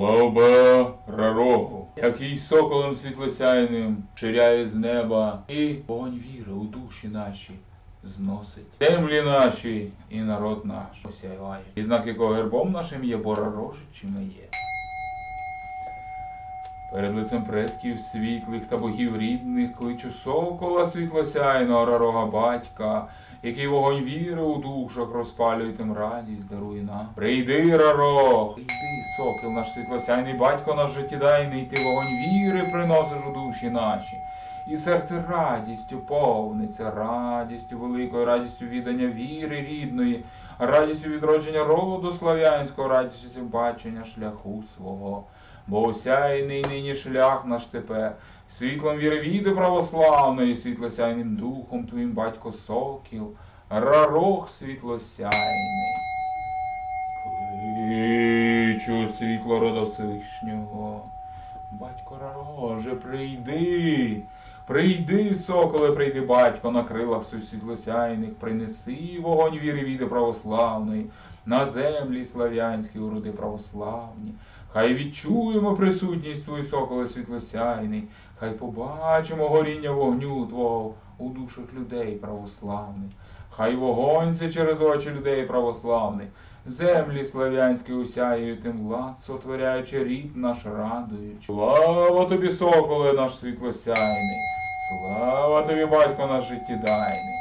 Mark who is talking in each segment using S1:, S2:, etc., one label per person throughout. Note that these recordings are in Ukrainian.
S1: Слава рарогу, який соколом світлосяйним ширяє з неба, і вогонь віри у душі наші зносить. Землі наші і народ наш осяйває. І знак якого гербом нашим є боророжичими є. Перед лицем предків світлих та богів рідних кличу сокола світлосяйного рарога батька, який вогонь віри у душах розпалює тим радість дарує нам. Прийди, рарог, прийди, сокіл наш світлосяйний, батько наш життєдайний, ти вогонь віри приносиш у душі наші. І серце радістю повниться, радістю великою, радістю віддання віри рідної, радістю відродження роду слав'янського, радістю бачення шляху свого. Бо осяйний нині шлях наш тепер, світлом віри віди православної, світлосяйним духом твоїм батько сокіл, рарох світлосяйний. Кличу світло рода Всевишнього. Батько Рароже, прийди, прийди, соколе, прийди, батько, на крилах світлосяйних, принеси вогонь віри віди православної, на землі слав'янські уроди православні. Хай відчуємо присутність Твою, соколе світлосяйний, хай побачимо горіння вогню Твого у душах людей православних. Хай вогонь це через очі людей православних, землі слав'янські усяють тим лад, сотворяючи рід наш радуючи. Слава тобі, соколе наш світлосяйний, слава тобі, батько наш життєдайний,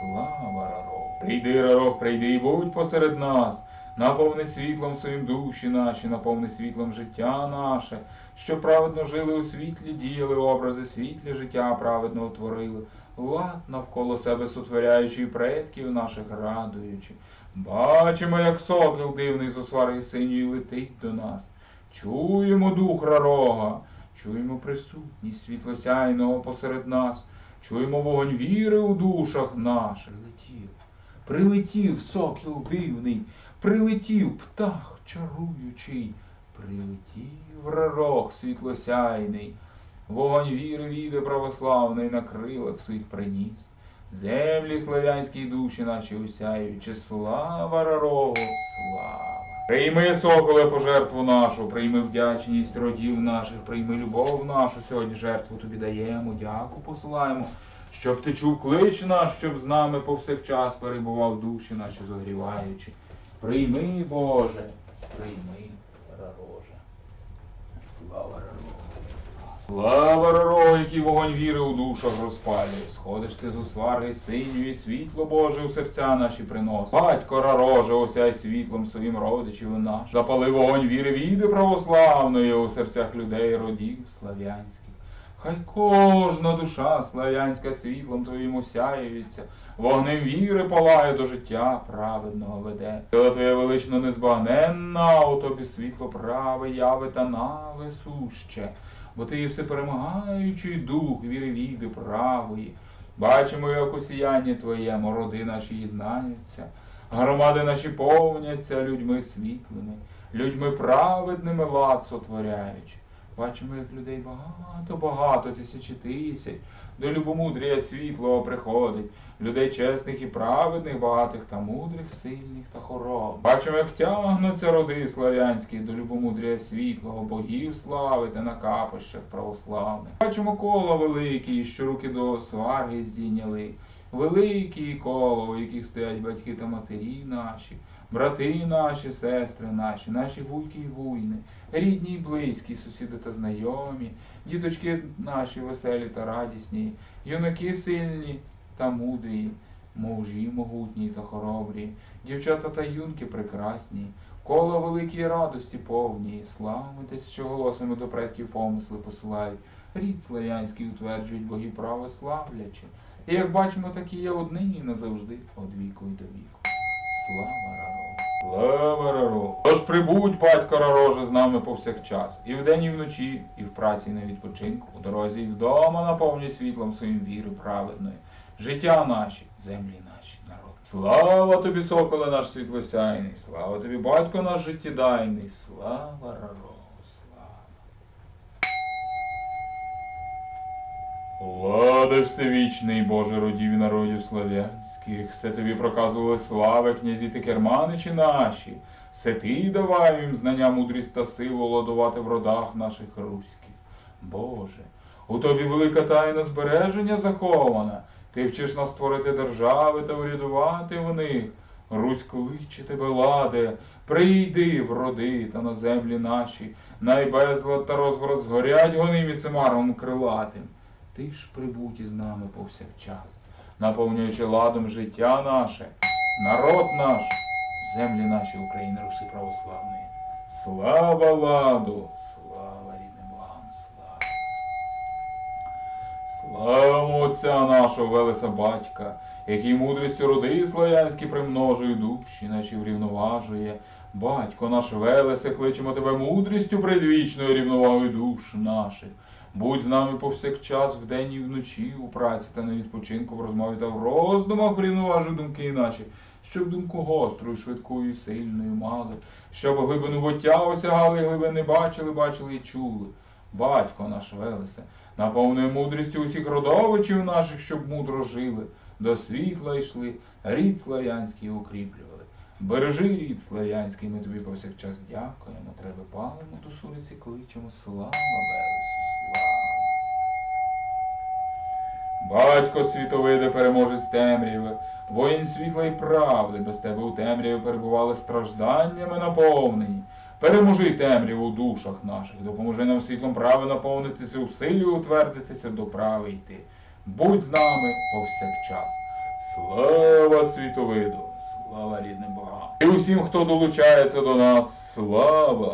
S1: слава Рарох. Прийди, Рарох, прийди і будь посеред нас. Наповни світлом своїм душі наші, наповни світлом життя наше, що праведно жили у світлі, діяли образи світлі життя праведно утворили, лад навколо себе сотворяючи і предків наших радуючи. Бачимо, як сокіл дивний з освари синьої летить до нас. Чуємо дух рарога, чуємо присутність світлосяйного посеред нас, чуємо вогонь віри у душах наших. Прилетів, прилетів сокіл дивний, прилетів птах чаруючий, прилетів рарок світлосяйний, вогонь віри віде православний на крилах своїх приніс. Землі славянські душі наші усяючи, слава рарогу, слава. Прийми, соколе, пожертву нашу, прийми вдячність родів наших, прийми любов нашу, сьогодні жертву тобі даємо, дяку посилаємо, щоб ти чув клич наш, щоб з нами повсякчас перебував душі наші зогріваючи. Прийми, Боже, прийми, рароже. Слава рарогу. Слава рарогу, який вогонь віри у душах розпалює. Сходиш ти з усвари синю і світло Боже у серця наші приносить. Батько рароже, осяй світлом своїм родичів наш. Запали вогонь віри віди православної у серцях людей родів слав'янських. Хай кожна душа слав'янська світлом твоїм осяюється, вогнем віри палає до життя праведного веде. Сила твоя велично незбагненна, у тобі світло праве, яви та нави суще, бо ти є всеперемагаючий дух віри віди правої. Бачимо, як осіяння твоєму роди наші єднаються, громади наші повняться людьми світлими, людьми праведними лад сотворяючи. Бачимо, як людей багато, багато, тисячі тисяч, до любомудрія світлого приходить, людей чесних і праведних, багатих та мудрих, сильних та хороб. Бачимо, як тягнуться роди слав'янські до любомудрія світлого, богів славити на капищах православних. Бачимо коло великі, що руки до сварги здійняли. Великі коло, у яких стоять батьки та матері наші, брати наші, сестри наші, наші вуйки й вуйни, рідні й близькі, сусіди та знайомі, діточки наші веселі та радісні, юнаки сильні та мудрі, мужі могутні та хоробрі, дівчата та юнки прекрасні, кола великі радості повні, славитесь, що голосами до предків помисли посилають, рід слав'янський утверджують боги право славлячи. І як бачимо, так і є однині і назавжди, од віку й до віку. Слава прибудь, батько Рароже, з нами повсякчас, і вдень, і вночі, і в праці, і на відпочинку, у дорозі, і вдома наповні світлом своїм віри праведної, життя наші, землі наші, народ. Слава тобі, соколе наш світлосяйний, слава тобі, батько наш життєдайний, слава Раро, слава. Влади всевічний, Боже родів і народів слав'янських, все тобі проказували слави, князі та керманичі наші. Все ти давай їм знання, мудрість та силу ладувати в родах наших руських. Боже, у тобі велика тайна збереження захована. Ти вчиш нас створити держави та урядувати в них. Русь кличе тебе, ладе, прийди в роди та на землі наші, най безлад та розгород згорять гонимі семаром крилатим. Ти ж прибудь із нами повсякчас, наповнюючи ладом життя наше, народ наш, землі наші України Руси православної. Слава ладу, слава рідним богам, слава. Слава Отця нашого Велеса Батька, який мудрістю роди славянські примножує душі наші врівноважує. Батько наш Велесе, кличемо тебе мудрістю предвічною рівновагою душ наших. Будь з нами повсякчас вдень і вночі, у праці та на відпочинку, в розмові та в роздумах врівноважуй думки наші, щоб думку гостру, і швидкою сильною мали, щоб глибину буття осягали, глибини бачили, бачили і чули. Батько наш Велесе, наповнює мудрістю усіх родовичів наших, щоб мудро жили, до світла йшли, рід слав'янський укріплювали. Бережи рід слав'янський, ми тобі повсякчас дякуємо. Треба палимо до суриці кличемо. Слава Велесу, слава! Батько світовиде переможець темряви, воїн світла і правди, без тебе у темряві перебували стражданнями наповнені. Переможи темряву у душах наших, допоможи нам світлом прави наповнитися у силі утвердитися до прави йти. Будь з нами повсякчас. Слава світовиду, слава рідним богам. І усім, хто долучається до нас, слава!